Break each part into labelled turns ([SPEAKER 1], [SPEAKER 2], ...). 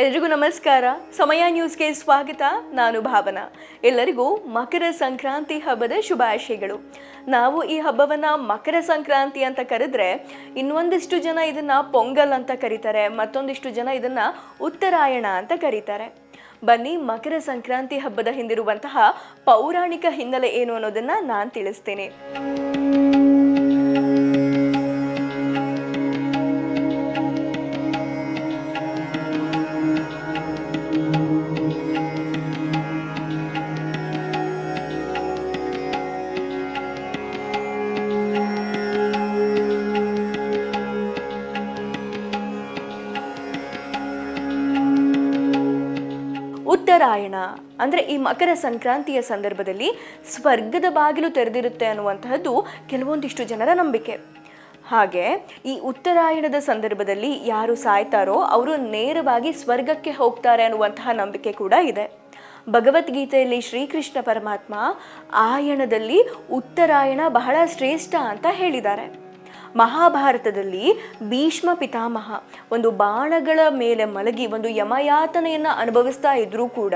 [SPEAKER 1] ಎಲ್ರಿಗೂ ನಮಸ್ಕಾರ. ಸಮಯ ನ್ಯೂಸ್ಗೆ ಸ್ವಾಗತ. ನಾನು ಭಾವನಾ. ಎಲ್ಲರಿಗೂ ಮಕರ ಸಂಕ್ರಾಂತಿ ಹಬ್ಬದ ಶುಭಾಶಯಗಳು. ನಾವು ಈ ಹಬ್ಬವನ್ನು ಮಕರ ಸಂಕ್ರಾಂತಿ ಅಂತ ಕರೆದ್ರೆ ಇನ್ನೊಂದಿಷ್ಟು ಜನ ಇದನ್ನ ಪೊಂಗಲ್ ಅಂತ ಕರೀತಾರೆ, ಮತ್ತೊಂದಿಷ್ಟು ಜನ ಇದನ್ನ ಉತ್ತರಾಯಣ ಅಂತ ಕರೀತಾರೆ. ಬನ್ನಿ, ಮಕರ ಸಂಕ್ರಾಂತಿ ಹಬ್ಬದ ಹಿಂದಿರುವಂತಹ ಪೌರಾಣಿಕ ಹಿನ್ನೆಲೆ ಏನು ಅನ್ನೋದನ್ನ ನಾನು ತಿಳಿಸ್ತೇನೆ. ಉತ್ತರಾಯಣ, ಅಂದರೆ ಈ ಮಕರ ಸಂಕ್ರಾಂತಿಯ ಸಂದರ್ಭದಲ್ಲಿ ಸ್ವರ್ಗದ ಬಾಗಿಲು ತೆರೆದಿರುತ್ತೆ ಅನ್ನುವಂತಹದ್ದು ಕೆಲವೊಂದಿಷ್ಟು ಜನರ ನಂಬಿಕೆ. ಹಾಗೆ ಈ ಉತ್ತರಾಯಣದ ಸಂದರ್ಭದಲ್ಲಿ ಯಾರು ಸಾಯ್ತಾರೋ ಅವರು ನೇರವಾಗಿ ಸ್ವರ್ಗಕ್ಕೆ ಹೋಗ್ತಾರೆ ಅನ್ನುವಂತಹ ನಂಬಿಕೆ ಕೂಡ ಇದೆ. ಭಗವದ್ಗೀತೆಯಲ್ಲಿ ಶ್ರೀಕೃಷ್ಣ ಪರಮಾತ್ಮ ಆಯಣದಲ್ಲಿ ಉತ್ತರಾಯಣ ಬಹಳ ಶ್ರೇಷ್ಠ ಅಂತ ಹೇಳಿದ್ದಾರೆ. ಮಹಾಭಾರತದಲ್ಲಿ ಭೀಷ್ಮ ಪಿತಾಮಹ ಒಂದು ಬಾಣಗಳ ಮೇಲೆ ಮಲಗಿ ಒಂದು ಯಮಯಾತನೆಯನ್ನು ಅನುಭವಿಸ್ತಾ ಇದ್ರೂ ಕೂಡ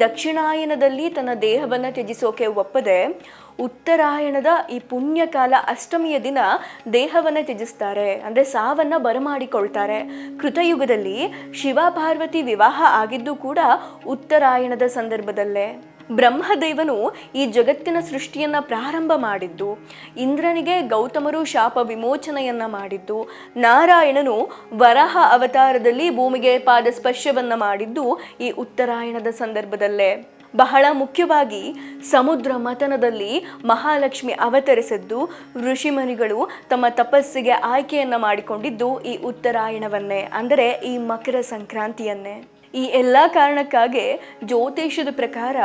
[SPEAKER 1] ದಕ್ಷಿಣಾಯನದಲ್ಲಿ ತನ್ನ ದೇಹವನ್ನು ತ್ಯಜಿಸೋಕೆ ಒಪ್ಪದೆ ಉತ್ತರಾಯಣದ ಈ ಪುಣ್ಯಕಾಲ ಅಷ್ಟಮಿಯ ದಿನ ದೇಹವನ್ನು ತ್ಯಜಿಸ್ತಾರೆ. ಅಂದರೆ ಸಾವನ್ನು ಬರಮಾಡಿಕೊಳ್ತಾರೆ. ಕೃತಯುಗದಲ್ಲಿ ಶಿವ ಪಾರ್ವತಿ ವಿವಾಹ ಆಗಿದ್ದು ಕೂಡ ಉತ್ತರಾಯಣದ ಸಂದರ್ಭದಲ್ಲೇ. ಬ್ರಹ್ಮದೇವನು ಈ ಜಗತ್ತಿನ ಸೃಷ್ಟಿಯನ್ನ ಪ್ರಾರಂಭ ಮಾಡಿದ್ದು. ಇಂದ್ರನಿಗೆ ಗೌತಮರು ಶಾಪ ವಿಮೋಚನೆಯನ್ನ ಮಾಡಿದ್ದು. ನಾರಾಯಣನು ವರಹ ಅವತಾರದಲ್ಲಿ ಭೂಮಿಗೆ ಪಾದ ಸ್ಪರ್ಶವನ್ನ ಮಾಡಿದ್ದು ಈ ಉತ್ತರಾಯಣದ ಸಂದರ್ಭದಲ್ಲೇ. ಬಹಳ ಮುಖ್ಯವಾಗಿ ಸಮುದ್ರ ಮತನದಲ್ಲಿ ಮಹಾಲಕ್ಷ್ಮಿ ಅವತರಿಸಿದ್ದು. ಋಷಿಮುನಿಗಳು ತಮ್ಮ ತಪಸ್ಸಿಗೆ ಆಯ್ಕೆಯನ್ನು ಮಾಡಿಕೊಂಡಿದ್ದು ಈ ಉತ್ತರಾಯಣವನ್ನೇ, ಅಂದರೆ ಈ ಮಕರ ಸಂಕ್ರಾಂತಿಯನ್ನೇ. ಈ ಎಲ್ಲ ಕಾರಣಕ್ಕಾಗಿ ಜ್ಯೋತಿಷದ ಪ್ರಕಾರ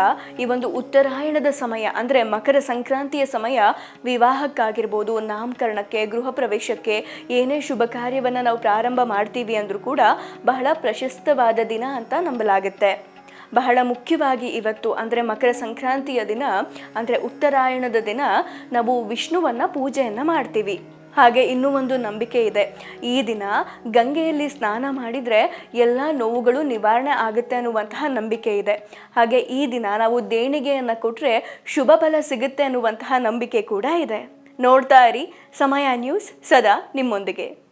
[SPEAKER 1] ಈ ಒಂದು ಉತ್ತರಾಯಣದ ಸಮಯ, ಅಂದರೆ ಮಕರ ಸಂಕ್ರಾಂತಿಯ ಸಮಯ ವಿವಾಹಕ್ಕಾಗಿರ್ಬೋದು, ನಾಮಕರಣಕ್ಕೆ, ಗೃಹ ಪ್ರವೇಶಕ್ಕೆ ಏನೇ ಶುಭ ಕಾರ್ಯವನ್ನು ನಾವು ಪ್ರಾರಂಭ ಮಾಡ್ತೀವಿ ಅಂದರೂ ಕೂಡ ಬಹಳ ಪ್ರಶಸ್ತವಾದ ದಿನ ಅಂತ ನಂಬಲಾಗುತ್ತೆ. ಬಹಳ ಮುಖ್ಯವಾಗಿ ಇವತ್ತು, ಅಂದರೆ ಮಕರ ಸಂಕ್ರಾಂತಿಯ ದಿನ, ಅಂದರೆ ಉತ್ತರಾಯಣದ ದಿನ ನಾವು ವಿಷ್ಣುವನ್ನು ಪೂಜೆಯನ್ನು ಮಾಡ್ತೀವಿ. ಹಾಗೆ ಇನ್ನೂ ಒಂದು ನಂಬಿಕೆ ಇದೆ. ಈ ದಿನ ಗಂಗೆಯಲ್ಲಿ ಸ್ನಾನ ಮಾಡಿದರೆ ಎಲ್ಲ ನೋವುಗಳು ನಿವಾರಣೆ ಆಗುತ್ತೆ ಅನ್ನುವಂತಹ ನಂಬಿಕೆ ಇದೆ. ಹಾಗೆ ಈ ದಿನ ನಾವು ದೇಣಿಗೆಯನ್ನು ಕೊಟ್ಟರೆ ಶುಭ ಫಲ ಸಿಗುತ್ತೆ ಅನ್ನುವಂತಹ ನಂಬಿಕೆ ಕೂಡ ಇದೆ. ನೋಡ್ತಾ ಇರಿ ಸಮಯ ನ್ಯೂಸ್ ಸದಾ ನಿಮ್ಮೊಂದಿಗೆ.